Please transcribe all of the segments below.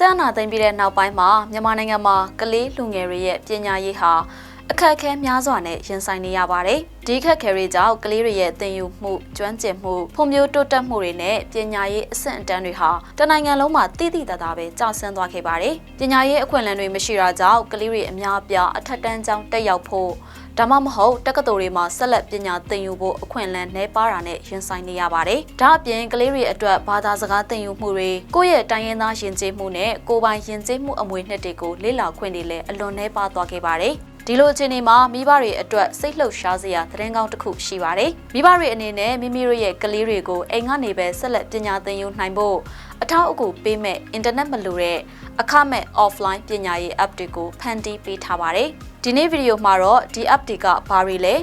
ဆန္နာသိမ်းပြီးတဲ့နောက်ပိုင်းမှာမြန်မာနိုင်ငံမှာကလေးလူငယ်တွေရဲ့ပညာရေးဟာအခက်အခဲများစွာနဲ့ရင်ဆိုင်နေရပါတယ်။ဒီအခက်အခဲတွေကြောင့်ကလေးတွေရဲ့သင်ယူမှုကျွမ်းကျင်မှုဖွံ့ဖြိုးတိုးတက်မှုတွေနဲ့ပညာရေးအဆင့်အတန်းတွေဟာတနိုင်ငံလုံးမှာတည်တည်တသာပဲကျဆင်းသွားခဲ့ပါတယ်။ပညာရေးအခွင့်အလမ်းတွေမရှိတာကြောင့်ကလေးတွေအများအပြားအထက်တန်းကျောင်းတက်ရောက်ဖို့ ဒါမှမဟုတ်တက္ကသိုလ်တွေမှာဆက်လက်ပညာသင်ယူဖို့အခွင့်အလမ်းနှဲပါတာနဲ့ရင်ဆိုင်နေရပါတယ်။ဒါအပြင်ကလေးတွေအတွက်ဘာသာစကားသင်ယူမှုတွေကိုယ့်ရဲ့တိုင်းရင်းသားယဉ်ကျေးမှုနဲ့ကိုယ်ပိုင်ယဉ်ကျေးမှုအမွေနှစ်တွေကိုလေ့လာခွင့်တွေလည်းအလွန်နှဲပါသွားခဲ့ပါတယ်။ ဒီလိုအခြေအနေမှာမိဘတွေအတွက်စိတ်လှုပ်ရှားစရာသတင်းကောင်းတစ်ခုရှိပါတယ်။မိဘတွေအနေနဲ့မိမိတို့ရဲ့ကလေးတွေကိုအိမ်ကနေပဲဆက်လက်ပညာသင်ယူနိုင်ဖို့အထောက်အကူပေးမဲ့အင်တာနက်မလိုတဲ့အခမဲ့ offline ပညာရေး app တွေကိုဖန်တီးပေးထားပါတယ်။ဒီနေ့ဗီဒီယိုမှာတော့ဒီ app တွေကဘာတွေလဲ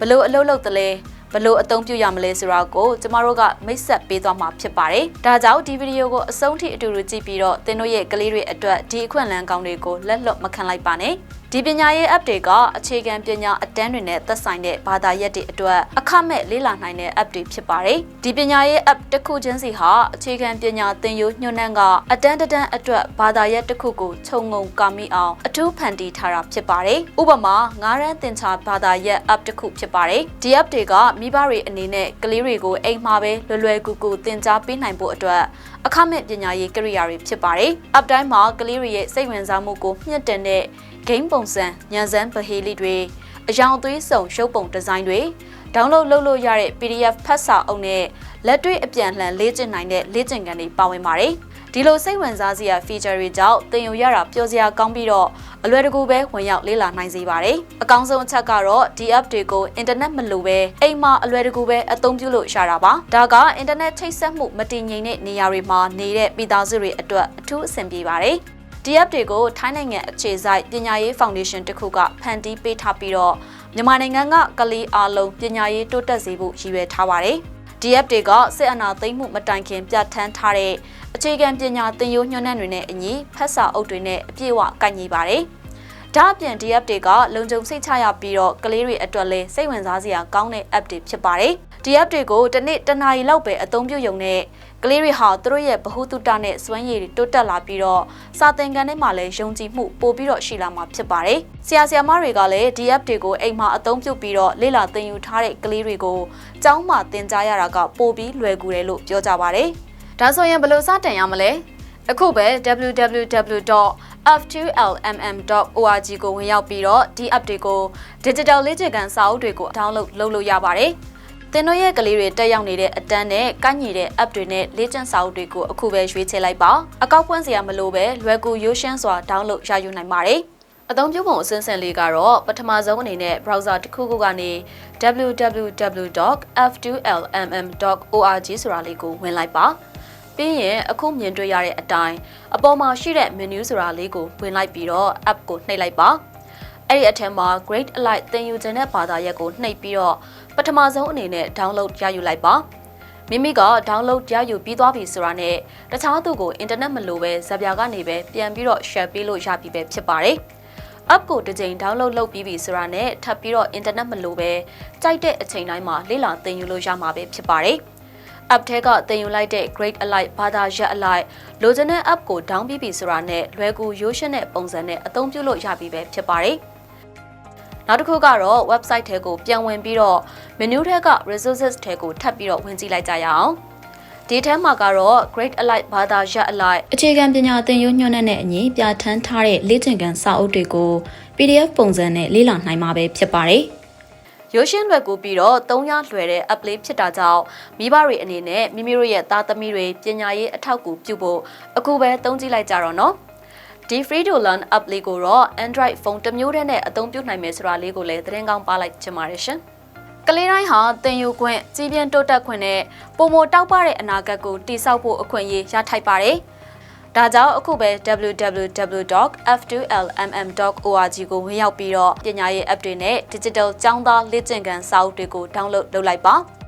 ဘလို့အလုပ်လုပ်တယ်လဲဘလို့အသုံးပြုရမလဲဆိုတာကိုကျမတို့ကမိတ်ဆက်ပေးသွားမှာဖြစ်ပါတယ်။ဒါကြောင့်ဒီဗီဒီယိုကိုအဆုံးထိအတူတူကြည့်ပြီးတော့သင်တို့ရဲ့ကလေးတွေအတွက်ဒီအခွင့်အလမ်းကောင်းတွေကိုလက်လွတ်မခံလိုက်ပါနဲ့။ ဒီပညာရေး app တွေကအခြေခံပညာအတန်းတွေနဲ့သက်ဆိုင်တဲ့ဘာသာရပ်တွေအတွက်အခမဲ့လေ့လာနိုင်တဲ့ app တွေဖြစ်ပါတယ်။ဒီပညာရေး app တစ်ခုချင်းစီဟာအခြေခံပညာသင်ယူညွှန်နှံကအတန်းတန်းအတွက်ဘာသာရပ်တစ်ခုကိုခြုံငုံကာမိအောင်အထူးဖန်တီးထားတာဖြစ်ပါတယ်။ဥပမာငါးရန်သင်္ချာဘာသာရပ် app တစ်ခုဖြစ်ပါတယ်။ဒီ app တွေကမိဘတွေအနေနဲ့ကလေးတွေကိုအိမ်မှာပဲလွယ်လွယ်ကူကူသင်ကြားပေးနိုင်ဖို့အတွက်အခမဲ့ပညာရေးကိရိယာတွေဖြစ်ပါတယ်။ app တိုင်းမှာကလေးတွေရဲ့စိတ်ဝင်စားမှုကိုမြင့်တင်တဲ့ game ပုံစံညံစမ်းဗဟေးလိတွေအယောင်သွေးစုံရှုပ်ပုံဒီဇိုင်းတွေ download လုပ်လို့ရတဲ့ PDF ဖတ်စာအုပ်နဲ့လက်တွေ့အပြန်လှန်လေ့ကျင့်နိုင်တဲ့လေ့ကျင့်ခန်းတွေပါဝင်ပါတယ်။ဒီလိုစိတ်ဝင်စားစရာ feature တွေကြောင့်သင်ယူရတာပျော်စရာကောင်းပြီးတော့အလွယ်တကူပဲဝင်ရောက်လေ့လာနိုင်စေပါတယ်။အကောင်းဆုံးအချက်ကတော့ဒီ app တွေကိုအင်တာနက်မလိုပဲအိမ်မှာအလွယ်တကူပဲအသုံးပြုလို့ရတာပါ။ဒါကအင်တာနက်ချိတ်ဆက်မှုမတည်ငြိမ်တဲ့နေရာတွေမှာနေတဲ့ပြည်သားစုတွေအတွက်အထူးအဆင်ပြေပါတယ်။ ဒီ app တွေကိုထိုင်းနိုင်ငံအခြေစိုက်ပညာရေးဖောင်ဒေးရှင်းတစ်ခုကဖန်တီးပေးထားပြီးတော့မြန်မာနိုင်ငံကကလေးအားလုံးပညာရေးတိုးတက်စေဖို့ရည်ရွယ်ထားပါတယ်။ဒီ app တွေကစစ်အာဏာသိမ်းမှုမတိုင်ခင်ပြဋ္ဌာန်းထားတဲ့အခြေခံပညာသင်ရိုးညွှန်းနှံတွေနဲ့အညီဖတ်စာအုပ်တွေနဲ့အပြည့်အဝကိုင်ညီပါတယ်။ဒါအပြင်ဒီ app တွေကလုံခြုံစိတ်ချရပြီးတော့ကလေးတွေအတွက်လည်းစိတ်ဝင်စားစရာကောင်းတဲ့ app တွေဖြစ်ပါတယ်။ ဒီ app တွေကိုတစ်နေ့တစ်နာရီလောက်ပဲအသုံးပြုရုံနဲ့ကလေးတွေဟာသူတို့ရဲ့ဗဟုသုတနဲ့စွမ်းရည်တွေတိုးတက်လာပြီးတော့စာသင်ခန်းထဲမှာလည်းယုံကြည်မှုပိုပြီးတော့ရှိလာမှာဖြစ်ပါတယ်။ဆရာဆရာမတွေကလည်းဒီ app တွေကိုအိမ်မှာအသုံးပြုပြီးတော့လေ့လာသင်ယူထားတဲ့ကလေးတွေကိုကျောင်းမှာသင်ကြားရတာကပိုပြီးလွယ်ကူတယ်လို့ပြောကြပါတယ်။ဒါဆိုရင်ဘယ်လိုစတင်ရမလဲ။အခုပဲ www.f2lmm.org ကိုဝင်ရောက်ပြီးတော့ဒီ app တွေကို digital လေ့ကျင့်ခန်းစာအုပ်တွေကို download လုပ်လို့ရပါတယ်။ သင်တို့ရဲ့ကလေးတွေတက်ရောက်နေတဲ့အတန်းနဲ့ကန့်ညီတဲ့ app တွေနဲ့လေ့ကျင့်စာအုပ်တွေကိုအခုပဲရွေးချယ်လိုက်ပါအကောက်ဖွင့်စရာမလိုပဲလွယ်ကူရိုးရှင်းစွာ download ရယူနိုင်ပါတယ်အသုံးပြုပုံအစင်းစင်လေးကတော့ပထမဆုံးအနေနဲ့ browser တစ်ခုခုကနေ www.f2lmm.org ဆိုတာလေးကိုဝင်လိုက်ပါပြီးရင်အခုမြင်တွေ့ရတဲ့အတိုင်းအပေါ်မှာရှိတဲ့ menu ဆိုတာလေးကိုဝင်လိုက်ပြီးတော့ app ကိုနှိပ်လိုက်ပါအဲ့ဒီအထက်မှာ grade alike သင်ယူခြင်းတဲ့ဘာသာရပ်ကိုနှိပ်ပြီးတော့ ပထမဆုံးအနေနဲ့ download ရယူလိုက်ပါမိမိက download ရယူပြီးသွားပြီဆိုတာနဲ့တခြားသူကိုအင်တာနက်မလိုပဲဇာပြာကနေပဲပြန်ပြီးတော့ share ပေးလို့ရပြီပဲဖြစ်ပါတယ် app ကိုတစ်ကြိမ် download လုပ်ပြီးပြီဆိုတာနဲ့ထပ်ပြီးတော့ internet မလိုပဲကြိုက်တဲ့အချိန်တိုင်းမှာလေ့လာသင်ယူလို့ရမှာပဲဖြစ်ပါတယ်။ app ထဲကသင်ယူလိုက်တဲ့ grade alike ဘာသာရပ် alike လိုချင်တဲ့ app ကို down ပြီးပြီဆိုတာနဲ့လွယ်ကူရိုးရှင်းတဲ့ပုံစံနဲ့အသုံးပြုလို့ရပြီပဲဖြစ်ပါတယ်။ နောက်တစ်ခုကတော့ website ထဲကိုပြန်ဝင်ပြီးတော့ menu ထဲက resources ထဲကိုထပ်ပြီးတော့ဝင်ကြည့်လိုက်ကြရအောင်ဒီထဲမှာကတော့ grade alike ဘာသာရပ် alike အခြေခံပညာသင်ယူညွှန်းတဲ့အညီပြဋ္ဌာန်းထားတဲ့လေ့ကျင့်ခန်းစာအုပ်တွေကို PDF ပုံစံနဲ့လေ့လာနိုင်မှာပဲဖြစ်ပါတယ်။ရိုးရှင်းလွယ်ကူပြီးတော့သုံးရလွယ်တဲ့ app လေးဖြစ်တာကြောင့်မိဘတွေအနေနဲ့မိမိတို့ရဲ့သားသမီးတွေပညာရေးအထောက်အကူပြုဖို့အခုပဲသုံးကြည့်လိုက်ကြတော့နော်။ ဒီ free to learn app လေးကိုတော့ Android ဖုန်းတစ်မျိုးတည်းနဲ့အသုံးပြုနိုင်မယ်ဆိုတာလေးကိုလည်းသတင်းကောင်းပါလိုက်ချင်ပါတယ်ရှင်။ကလေးတိုင်းဟာသင်ယူခွင့်ကြီးပြင်းတိုးတက်ခွင့်နဲ့ပုံမတောက်ပတဲ့အနာဂတ်ကိုတည်ဆောက်ဖို့အခွင့်အရေးရထိုက်ပါတယ်။ဒါကြောင့်အခုပဲ www.f2lmm.org ကိုဝင်ရောက်ပြီးတော့ပညာရေး app တွေနဲ့ digital ကျောင်းသားလေ့ကျင့်ခန်းစာအုပ်တွေကို download လုပ်လိုက်ပါ။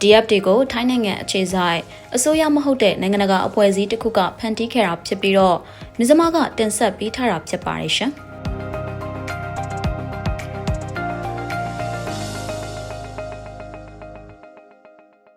ဒီ app တွေကိုထိုင်းနိုင်ငံအခြေစိုက်အစိုးရမဟုတ်တဲ့နိုင်ငံတကာအဖွဲ့အစည်းတစ်ခုကဖန်တီးခဲ့တာဖြစ်ပြီးတော့မြစမကတင်ဆက်ပေးထားတာဖြစ်ပါတယ်ရှင်။